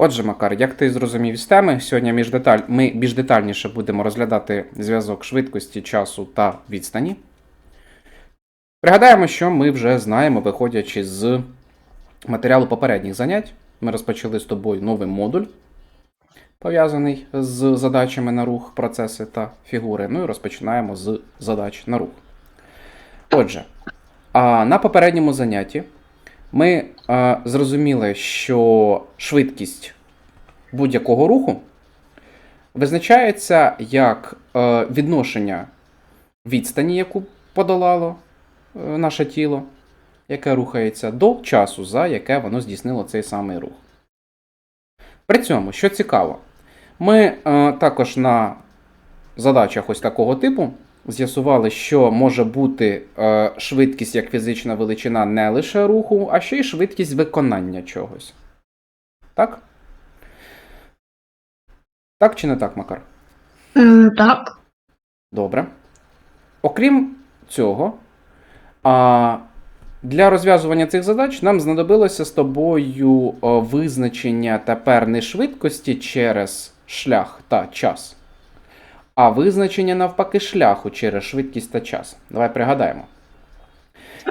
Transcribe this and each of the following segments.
Отже, Макар, як ти зрозумів із теми, сьогодні між деталь... ми більш детальніше будемо розглядати зв'язок швидкості, часу та відстані. Пригадаємо, що ми вже знаємо, виходячи з матеріалу попередніх занять. Ми розпочали з тобою новий модуль, пов'язаний з задачами на рух, процеси та фігури. Ну і розпочинаємо з задач на рух. Отже, на попередньому занятті ми е, зрозуміли, що швидкість будь-якого руху визначається як е, відношення відстані, яку подолало е, наше тіло, яке рухається, до часу, за яке воно здійснило цей самий рух. При цьому, що цікаво, ми е, також на задачах ось такого типу з'ясували, що може бути е, швидкість як фізична величина не лише руху, а ще й швидкість виконання чогось. Так? Так чи не так, Макар? М, Так. Добре. Окрім цього, а, для розв'язування цих задач нам знадобилося з тобою о, визначення тепер не швидкості через шлях та час, а визначення навпаки шляху через швидкість та час. Давай пригадаємо.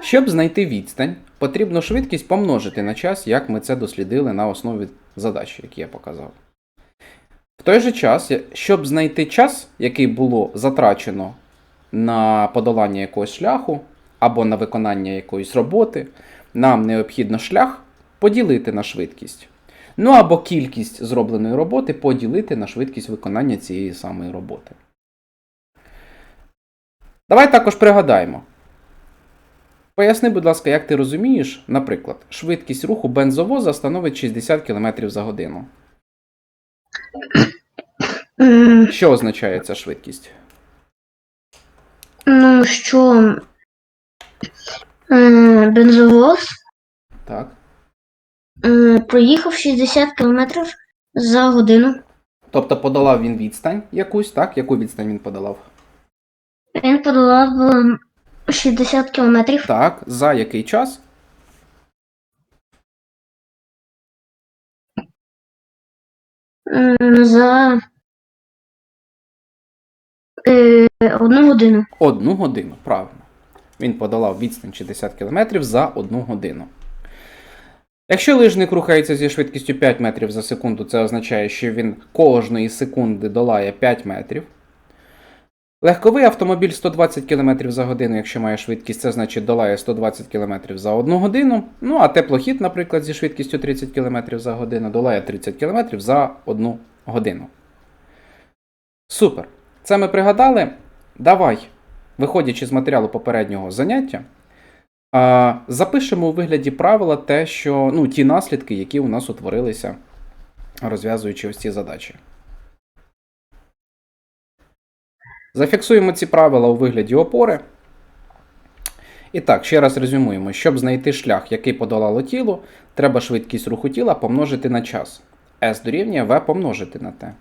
Щоб знайти відстань, потрібно швидкість помножити на час, як ми це дослідили на основі задачі, які я показав. В той же час, щоб знайти час, який було затрачено на подолання якогось шляху або на виконання якоїсь роботи, нам необхідно шлях поділити на швидкість. Ну або кількість зробленої роботи поділити на швидкість виконання цієї самої роботи. Давай також пригадаємо. Поясни, будь ласка, як ти розумієш, наприклад, швидкість руху бензовоза становить 60 км за годину. Що означає ця швидкість? Ну, що бензовоз Так. М, проїхав 60 км за годину. Тобто подолав він відстань якусь, так? Яку відстань він подолав? Він подолав м, 60 км Так, за який час? за е, одну годину. Одну годину, правильно. Він подолав відстань 60 км за одну годину. Якщо лижник рухається зі швидкістю 5 метрів за секунду, це означає, що він кожної секунди долає 5 метрів. Легковий автомобіль 120 км за годину, якщо має швидкість, це значить долає 120 км за одну годину. Ну а теплохід, наприклад, зі швидкістю 30 км за годину долає 30 км за одну годину. Супер. Це ми пригадали. Давай, виходячи з матеріалу попереднього заняття, запишемо у вигляді правила те, що ну, ті наслідки, які у нас утворилися, розв'язуючи ось ці задачі. Зафіксуємо ці правила у вигляді опори. І так, ще раз резюмуємо. Щоб знайти шлях, який подолало тіло, треба швидкість руху тіла помножити на час. S дорівнює V помножити на T.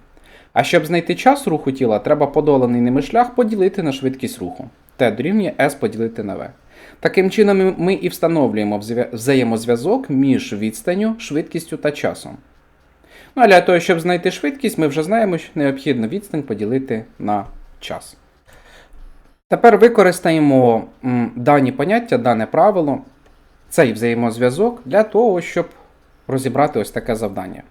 А щоб знайти час руху тіла, треба подоланий ними шлях поділити на швидкість руху. T дорівнює S поділити на V. Таким чином, ми- і встановлюємо взаємозв'язок між відстанню, швидкістю та часом. Ну, а для того, щоб знайти швидкість, ми вже знаємо, що необхідно відстань поділити на час. Тепер використаємо дані поняття, дане правило, цей взаємозв'язок для того, щоб розібрати ось таке завдання.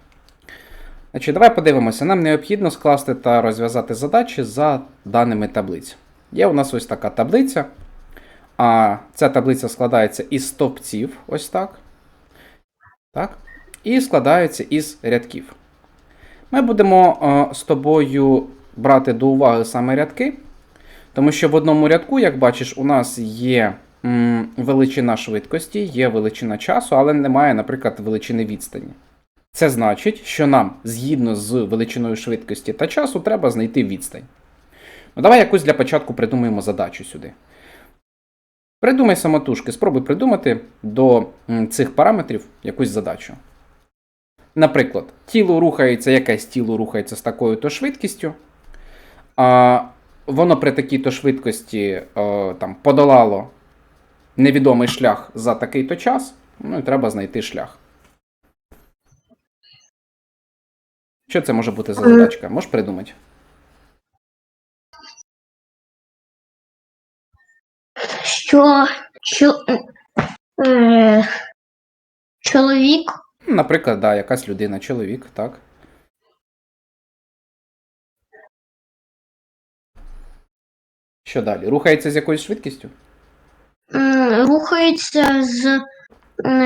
Значить, давай подивимося. Нам необхідно скласти та розв'язати задачі за даними таблиць. Є у нас ось така таблиця. А ця таблиця складається із стовпців, ось так. Так. І складається із рядків. Ми будемо е, з тобою брати до уваги саме рядки, тому що в одному рядку, як бачиш, у нас є величина швидкості, є величина часу, але немає, наприклад, величини відстані. Це значить, що нам згідно з величиною швидкості та часу треба знайти відстань. Ну, давай якусь для початку придумаємо задачу сюди. Придумай самотужки, спробуй придумати до цих параметрів якусь задачу. Наприклад, тіло рухається, якесь тіло рухається з такою-то швидкістю, а воно при такій-то швидкості е, там, подолало невідомий шлях за такий-то час, ну і треба знайти шлях. Що це може бути за Е. задачка? Можеш придумати? Що, що е, чоловік Наприклад, да, якась людина, чоловік, так. Що далі? Рухається з якоюсь швидкістю? рухається з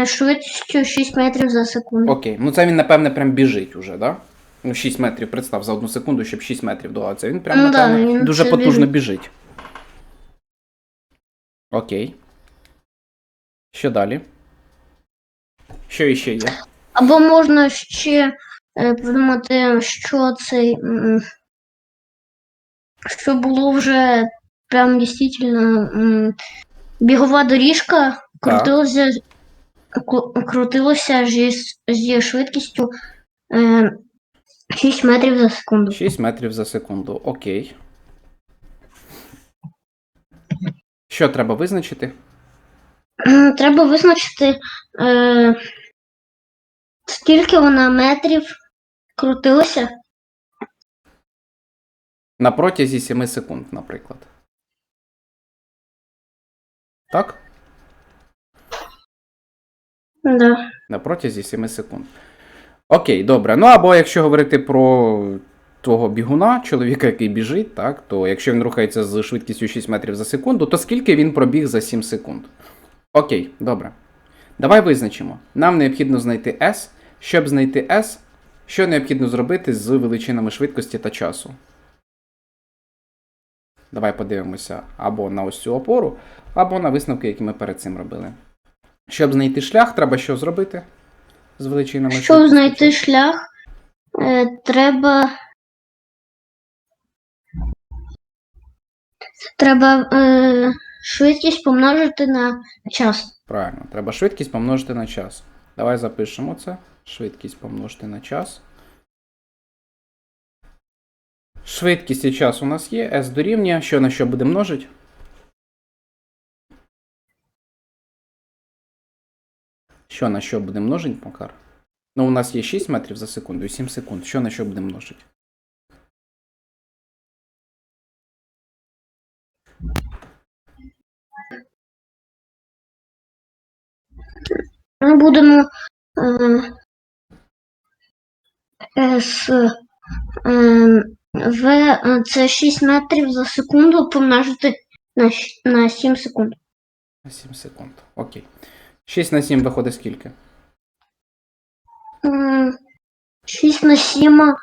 швидкістю 6 метрів за секунду. Окей. Ну це він, напевне, прям біжить уже, да? Ну, 6 метрів, представ, за одну секунду, щоб 6 метрів долати. Він прям, Ну да, напевне, він дуже потужно біжить. біжить. Окей. Що далі? Що іще є? Або можна ще е, придумати, що цей. Що було вже прям дійсно бігова доріжка крутилася, крутилася зі, зі швидкістю е, 6 метрів за секунду. 6 метрів за секунду. Окей. Що треба визначити? Треба визначити, е, скільки вона метрів крутилася. На протязі 7 секунд, наприклад. Так? Да. На протязі 7 секунд. Окей, добре. Ну або якщо говорити про того бігуна, чоловіка, який біжить, так, то якщо він рухається з швидкістю 6 метрів за секунду, то скільки він пробіг за 7 секунд? Окей, добре. Давай визначимо. Нам необхідно знайти S. Щоб знайти S, що необхідно зробити з величинами швидкості та часу? Давай подивимося або на ось цю опору, або на висновки, які ми перед цим робили. Щоб знайти шлях, треба що зробити? З величинами Щоб швидкості знайти шлях, е, треба. Треба е, швидкість помножити на час. Правильно, треба швидкість помножити на час. Давай запишемо це. Швидкість помножити на час. Швидкість і час у нас є. S дорівнює. Що на що буде множить? Що на що буде множить, Макар? Ну, у нас є 6 метрів за секунду і 7 секунд. Що на що буде множить? Ми будемо е, е, е, в це 6 метрів за секунду помножити на, на 7 секунд. На 7 секунд. Окей. 6 на 7 виходить скільки? М, 6 на 7 е,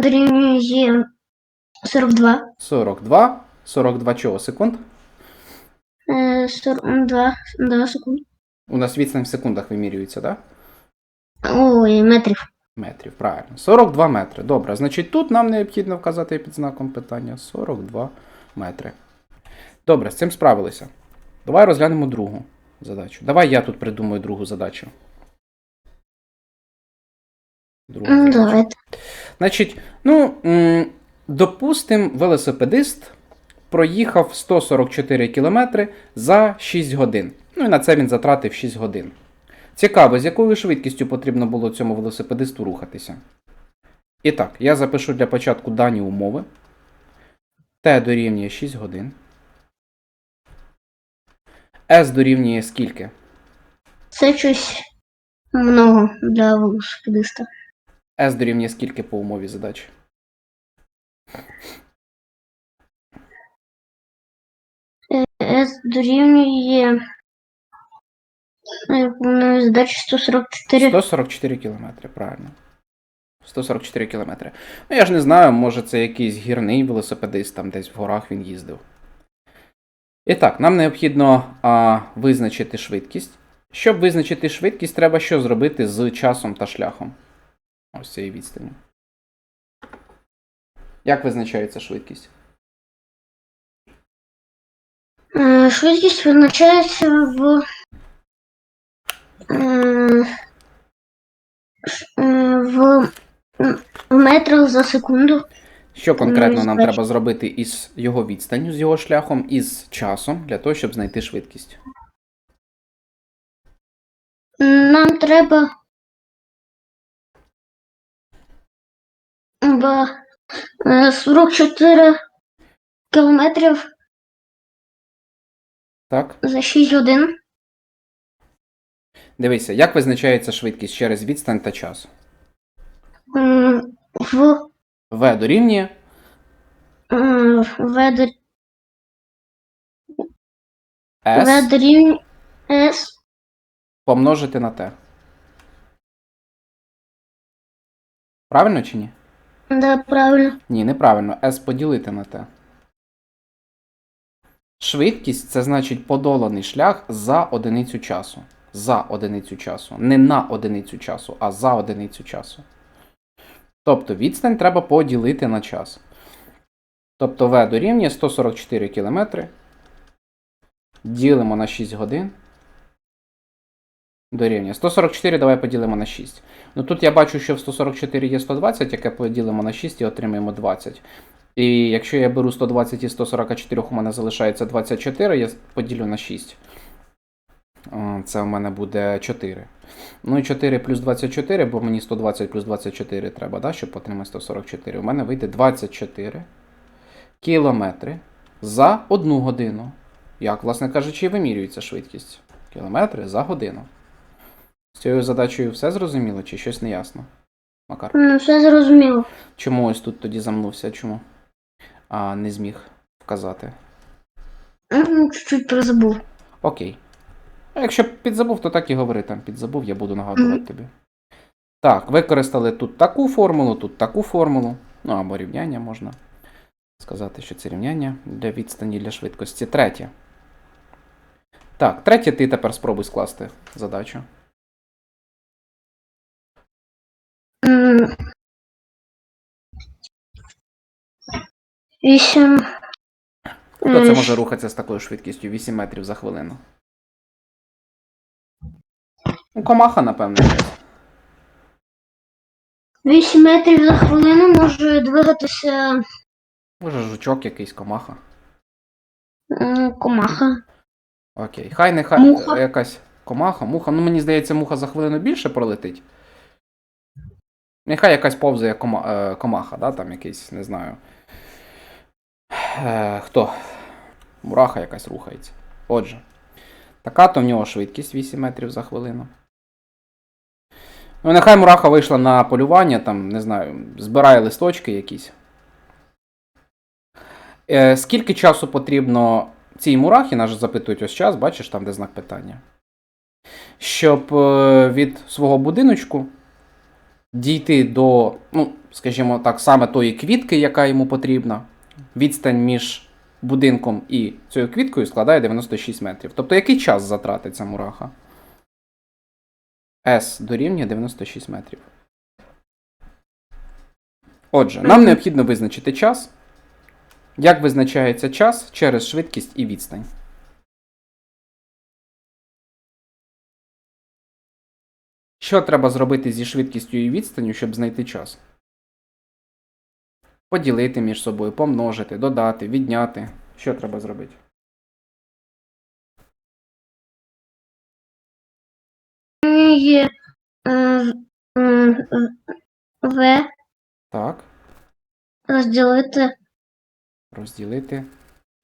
дорівнює 42. 42. 42 чого? Секунд? Е, 42 да, секунд. У нас відстань в секундах вимірюється, так? Да? Ой, метрів. Метрів, правильно. 42 метри. Добре. Значить, тут нам необхідно вказати під знаком питання 42 метри. Добре, з цим справилися. Давай розглянемо другу задачу. Давай я тут придумаю другу задачу. Другу задачу. Давайте. Значить, ну, м, допустим, велосипедист проїхав 144 кілометри за 6 годин. Ну і на це він затратив 6 годин. Цікаво, з якою швидкістю потрібно було цьому велосипедисту рухатися. І так, я запишу для початку дані умови. Т дорівнює 6 годин. С дорівнює скільки? Це щось много для велосипедиста. С дорівнює скільки по умові задачі? Дорівнює е, повної задачі 144. 144 кілометри, правильно. 144 кілометри. Ну, я ж не знаю, може це якийсь гірний велосипедист, там десь в горах він їздив. І так, нам необхідно а, визначити швидкість. Щоб визначити швидкість, треба що зробити з часом та шляхом. Ось цієї відстані. Як визначається швидкість? Швидкість визначається в, е, е, в, метрах за секунду. Що конкретно нам треба зробити із його відстанню, з його шляхом, і з часом для того, щоб знайти швидкість? Нам треба е, 44 кілометрів Так? за 6 годин. Дивися, як визначається швидкість через відстань та час? М, В В дорівнює м, В дор- В S дорівнює С. помножити на T. Правильно чи ні? Да, правильно. Ні, неправильно. S поділити на T. Швидкість це значить подоланий шлях за одиницю часу. За одиницю часу. Не на одиницю часу, а за одиницю часу. Тобто відстань треба поділити на час. Тобто V дорівнює 144 км. Ділимо на 6 годин. Дорівнює. 144 давай поділимо на 6. Ну тут я бачу, що в 144 є 120, яке поділимо на 6 і отримаємо 20. І якщо я беру 120 і 144, у мене залишається 24, я поділю на 6. Це у мене буде 4. Ну і 4 плюс 24, бо мені 120 плюс 24 треба, да, щоб отримати 144. У мене вийде 24 кілометри за одну годину. Як, власне кажучи, і вимірюється швидкість. Кілометри за годину. З цією задачею все зрозуміло чи щось неясно? Макар. Ну, все зрозуміло. Чому ось тут тоді замнувся? Чому? а, не зміг вказати. Ну, чуть-чуть призабув. Окей. А якщо підзабув, то так і говори там. Підзабув, я буду нагадувати mm -hmm. тобі. Так, використали тут таку формулу, тут таку формулу. Ну або рівняння можна сказати, що це рівняння для відстані для швидкості. Третє. Так, третє ти тепер спробуй скласти задачу. 8. Хто тобто це може рухатися з такою швидкістю 8 метрів за хвилину? Ну, комаха, напевно, щось. 8 метрів за хвилину може двигатися Може, жучок якийсь комаха. комаха. Окей. Хай нехай Муха. Е, якась комаха, муха. Ну мені здається, муха за хвилину більше пролетить. Нехай якась повзає е, комаха, да, там якийсь, не знаю. Е, хто? Мураха якась рухається. Отже, така то в нього швидкість 8 метрів за хвилину. Ну, нехай мураха вийшла на полювання, там, не знаю, збирає листочки якісь. Е, скільки часу потрібно цій мурахі, нас запитують ось час, бачиш там, де знак питання. Щоб е, від свого будиночку дійти до, ну, скажімо так, саме тої квітки, яка йому потрібна. Відстань між будинком і цією квіткою складає 96 метрів. Тобто, який час затратить ця мураха? S дорівнює 96 метрів. Отже, нам необхідно визначити час. Як визначається час через швидкість і відстань? Що треба зробити зі швидкістю і відстанню, щоб знайти час? Поділити між собою, помножити, додати, відняти. Що треба зробити? Є е, В Так, розділити розділити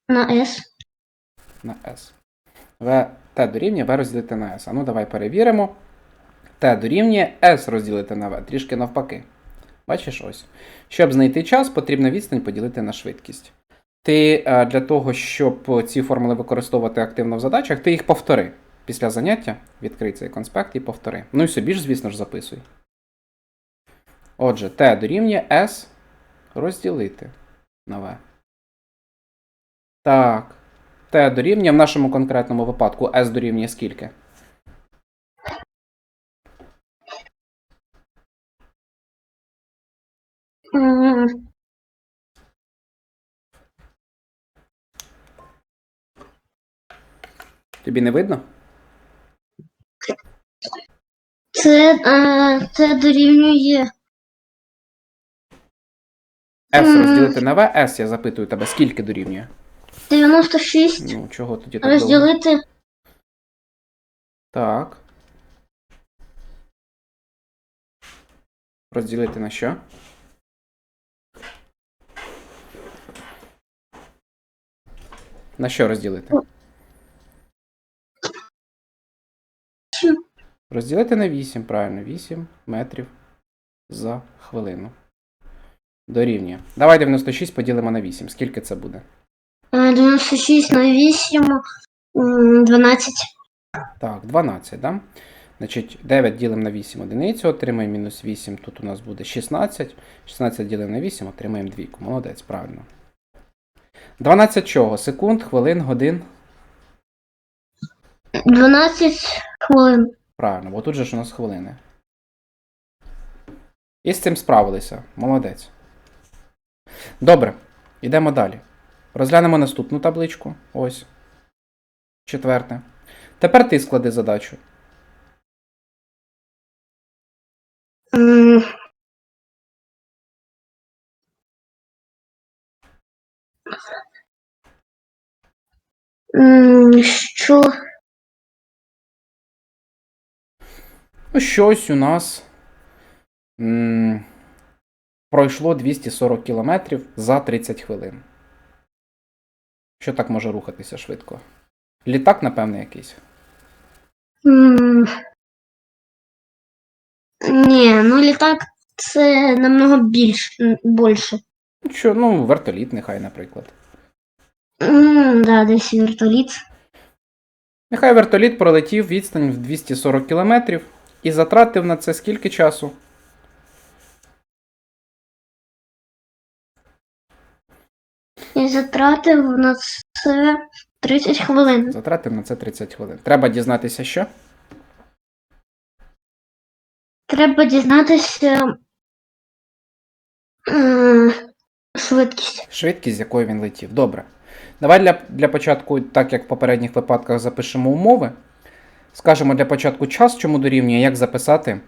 на С. на S. В T дорівнює V розділити на S. А ну давай перевіримо. T дорівнює S розділити на V. Трішки навпаки. Бачиш ось. Щоб знайти час, потрібно відстань поділити на швидкість. Ти е, для того, щоб ці формули використовувати активно в задачах, ти їх повтори. Після заняття відкрий цей конспект і повтори. Ну і собі ж, звісно ж, записуй. Отже, T дорівнює S розділити на V. Так. Т дорівнює в нашому конкретному випадку S дорівнює скільки? Тобі не видно? Це е, це дорівнює. С розділити на В, С, я запитую тебе, скільки дорівнює? 96. Ну, чого тоді так довго? Розділити Так. Розділити на що? На що розділити? Розділити на 8, правильно, 8 метрів за хвилину. Дорівнює. Давай 96 поділимо на 8. Скільки це буде? Е, 96 на 8, 12. Так, 12, да? Значить, 9 ділимо на 8 одиницю, отримаємо мінус 8. Тут у нас буде 16. 16 ділимо на 8, отримаємо двійку. Молодець, правильно. 12 чого? Секунд, хвилин, годин. 12 хвилин. Правильно, бо тут же ж у нас хвилини. І з цим справилися. Молодець. Добре, йдемо далі. Розглянемо наступну табличку. Ось. Четверте. Тепер ти склади задачу. М, Що? Щось у нас м, пройшло 240 кілометрів за 30 хвилин. Що так може рухатися швидко? Літак, напевне, якийсь. Ні, ну літак це намного більш, більше. Ну, Що, ну, вертоліт, нехай, наприклад. Да, десь вертоліт. Нехай вертоліт пролетів відстань в 240 кілометрів і затратив на це скільки часу? І затратив на це 30 хвилин. Затратив на це 30 хвилин. Треба дізнатися, що? Треба дізнатися е, швидкість. Швидкість, з якою він летів. Добре. Давай для, для початку, так як в попередніх випадках, запишемо умови. Скажемо для початку час, чому дорівнює, як записати.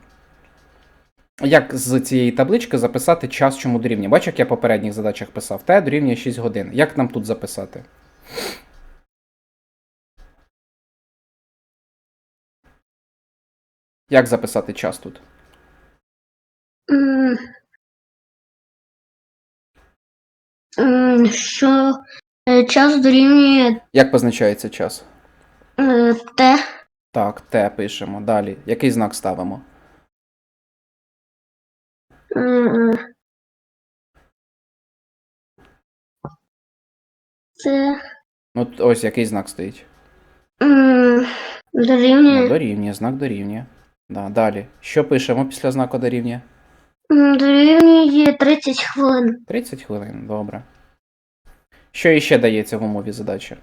Як з цієї таблички записати час, чому дорівнює. Бачиш, як я в попередніх задачах писав, Т дорівнює 6 годин. Як нам тут записати? Як записати час тут? Що е, час дорівнює Як позначається час? е, Т. Так, Т пишемо. Далі. Який знак ставимо? Це Ну, ось який знак стоїть. м, Ну, дорівнює дорівнює, знак дорівнює. Да, далі. Що пишемо після знаку дорівнює? дорівнює 30 хвилин. 30 хвилин, добре. Що іще дається в умові задачі?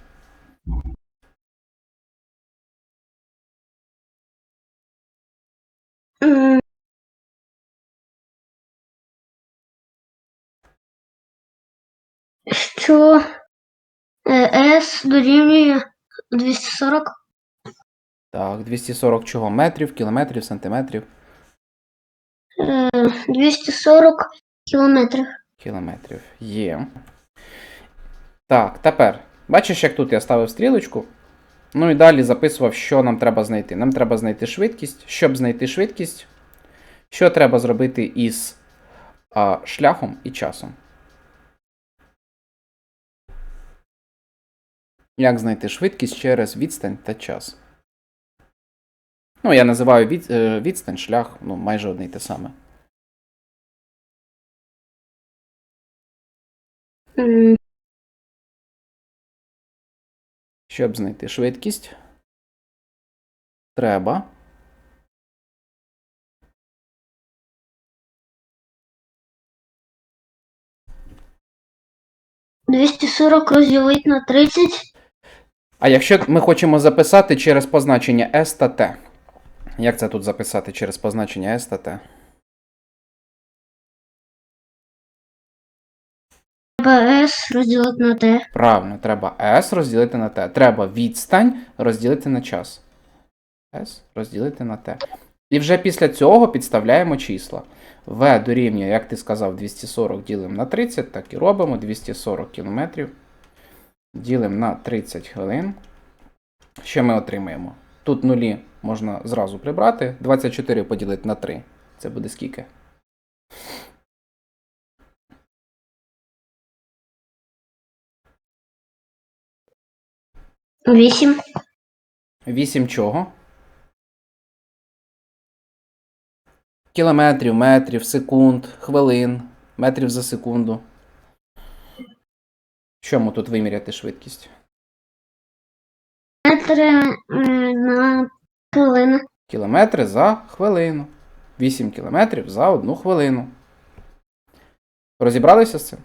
Що е, С дорівнює 240 Так, 240 чого? Метрів, кілометрів, сантиметрів, е, 240 кілометрів. кілометрів. Є. Так, тепер. Бачиш, як тут я ставив стрілочку. Ну і далі записував, що нам треба знайти. Нам треба знайти швидкість. Щоб знайти швидкість, що треба зробити із а, шляхом і часом? Як знайти швидкість через відстань та час? Ну, я називаю від, е, відстань, шлях, ну, майже одне й те саме. Щоб знайти швидкість, треба 240 розділити на 30. А якщо ми хочемо записати через позначення S та T, як це тут записати через позначення S та T? Треба С розділити на Т. Правильно, треба S розділити на T. Треба відстань розділити на час. S розділити на T. І вже після цього підставляємо числа. V дорівнює, як ти сказав, 240 ділимо на 30, так і робимо. 240 кілометрів. Ділимо на 30 хвилин. Що ми отримаємо? Тут нулі можна зразу прибрати. 24 поділити на 3. Це буде скільки? 8. 8 чого? Кілометрів, метрів, секунд, хвилин, метрів за секунду. Чому тут виміряти швидкість? Метри на хвилину. Кілометри за хвилину. 8 кілометрів за одну хвилину. Розібралися з цим?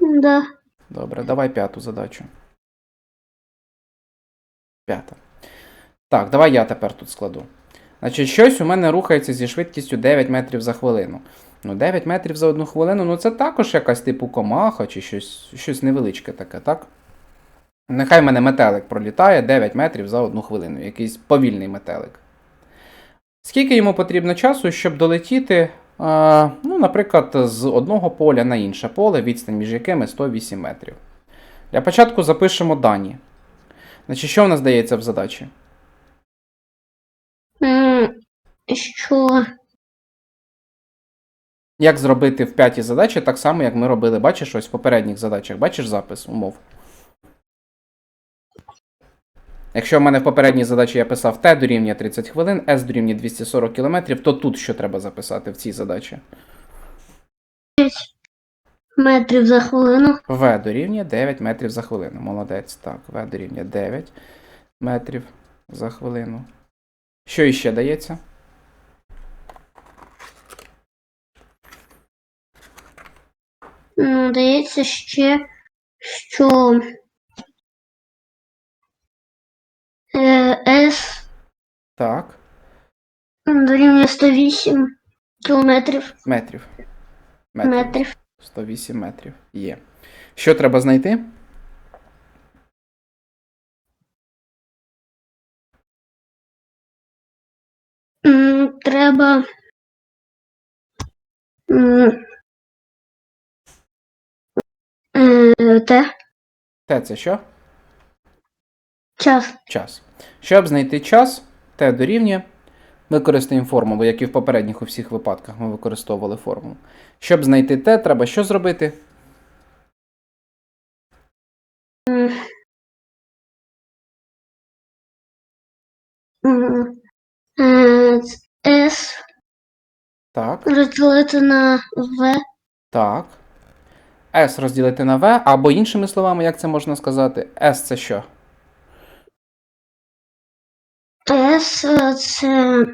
Да. Добре, давай п'яту задачу. П'ята. Так, давай я тепер тут складу. Значить, щось у мене рухається зі швидкістю 9 метрів за хвилину. Ну, 9 метрів за одну хвилину, ну це також якась типу комаха чи щось, щось невеличке таке, так? Нехай в мене метелик пролітає 9 метрів за одну хвилину, якийсь повільний метелик. Скільки йому потрібно часу, щоб долетіти, е, ну, наприклад, з одного поля на інше поле, відстань між якими 108 метрів. Для початку запишемо дані. Значить, що в нас дається в задачі? Що Як зробити в п'ятій задачі так само, як ми робили, бачиш, ось в попередніх задачах. Бачиш запис умов? Якщо в мене в попередній задачі я писав Т дорівнює 30 хвилин, С дорівнює 240 км, то тут що треба записати в цій задачі? метрів за хвилину. В дорівнює 9 метрів за хвилину. Молодець. Так, В дорівнює 9 метрів за хвилину. Що іще дається? М, Дається ще, що е, С Так, дорівнює 108 кілометрів. метрів. Метрів. 108 метрів. Є. Що треба знайти? Треба. е, Те, це що? час. Час. Щоб знайти час, Т дорівнює. Використаємо формулу, як і в попередніх у всіх випадках ми використовували формулу. Щоб знайти Т, треба що зробити? С Так, розділити на В. так. С розділити на В, або іншими словами, як це можна сказати? С це що? С е, це.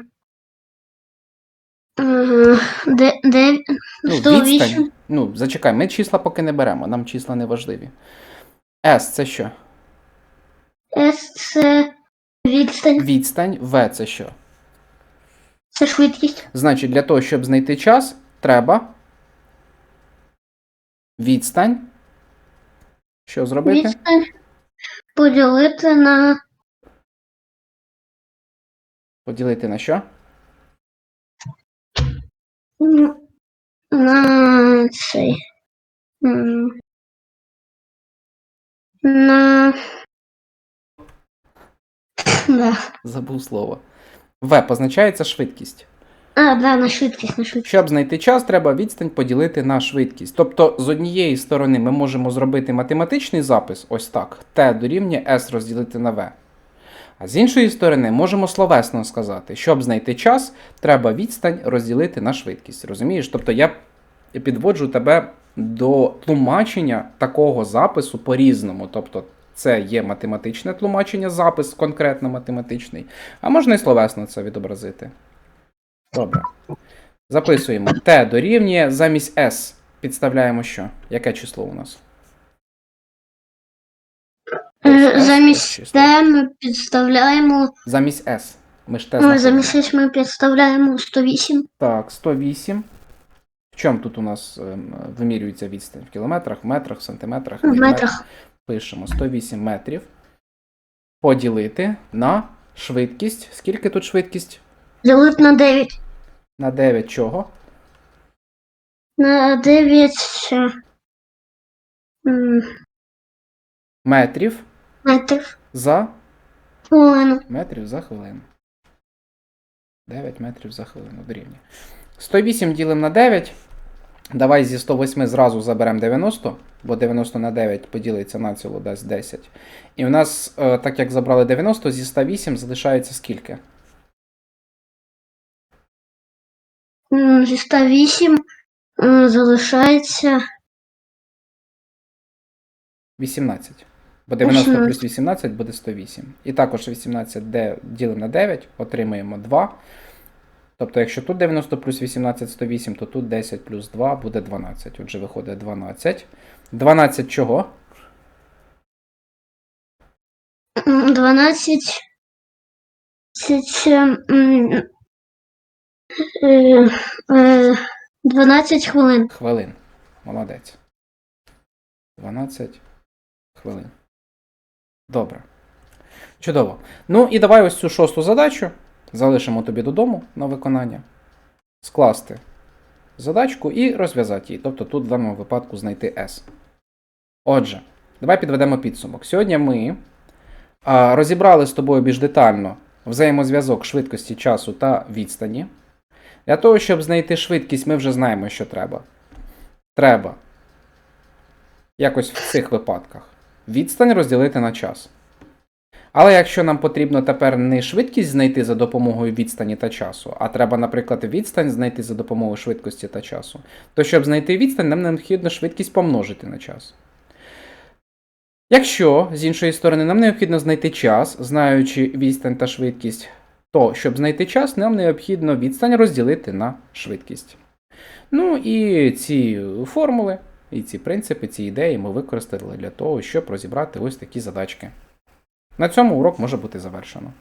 е, Де, де, Ну, 108. відстань. Ну, зачекай, ми числа поки не беремо, нам числа не важливі. С це що? С це відстань. Відстань, В це що? Це швидкість. Значить, для того, щоб знайти час, треба відстань. Що зробити? Відстань поділити на Поділити на що? на цей. На. Да. Забув слово. В позначається швидкість. А, да, на швидкість, на швидкість. Щоб знайти час, треба відстань поділити на швидкість. Тобто, з однієї сторони ми можемо зробити математичний запис, ось так. Т дорівнює S розділити на V. А з іншої сторони, можемо словесно сказати, щоб знайти час, треба відстань розділити на швидкість. Розумієш? Тобто я підводжу тебе до тлумачення такого запису по-різному. Тобто, це є математичне тлумачення, запис конкретно математичний, а можна і словесно це відобразити. Добре. Записуємо. Т дорівнює замість S. Підставляємо що? Яке число у нас? Е, Замість. Т ми підставляємо. Замість S. Ми ж Т Ой, знаходимо. замість С ми підставляємо 108. Так, 108. В чому тут у нас ем, вимірюється відстань? В кілометрах, в метрах, в сантиметрах? В метрах. Пишемо 108 метрів. Поділити на швидкість. Скільки тут швидкість? Ділити на 9. На 9 чого? На 9 Метрів метрів. за Хвилину. метрів за хвилину. 9 метрів за хвилину дорівнює. 108 ділимо на 9. Давай зі 108 зразу заберемо 90. бо 90 на 9 поділиться на ціло дасть 10. І в нас, е, так як забрали 90, зі 108 залишається скільки? Зі 108 залишається 18. Бо 90 плюс 18. 18 буде 108. І також 18 ділимо на 9, отримаємо 2. Тобто, якщо тут 90 плюс 18 108, то тут 10 плюс 2 буде 12. Отже, виходить 12. 12 чого? 12 це, м, е, е, 12 хвилин. Хвилин. Молодець. 12 хвилин. Добре. Чудово. Ну і давай ось цю шосту задачу залишимо тобі додому на виконання. Скласти задачку і розв'язати її. Тобто тут в даному випадку знайти S. Отже, давай підведемо підсумок. Сьогодні ми розібрали з тобою більш детально взаємозв'язок швидкості часу та відстані. Для того, щоб знайти швидкість, ми вже знаємо, що треба. Треба якось в цих випадках відстань розділити на час. Але якщо нам потрібно тепер не швидкість знайти за допомогою відстані та часу, а треба, наприклад, відстань знайти за допомогою швидкості та часу, то щоб знайти відстань, нам необхідно швидкість помножити на час. Якщо, з іншої сторони, нам необхідно знайти час, знаючи відстань та швидкість, то щоб знайти час, нам необхідно відстань розділити на швидкість. Ну і ці формули, і ці принципи, ці ідеї ми використали для того, щоб розібрати ось такі задачки. На цьому урок може бути завершено.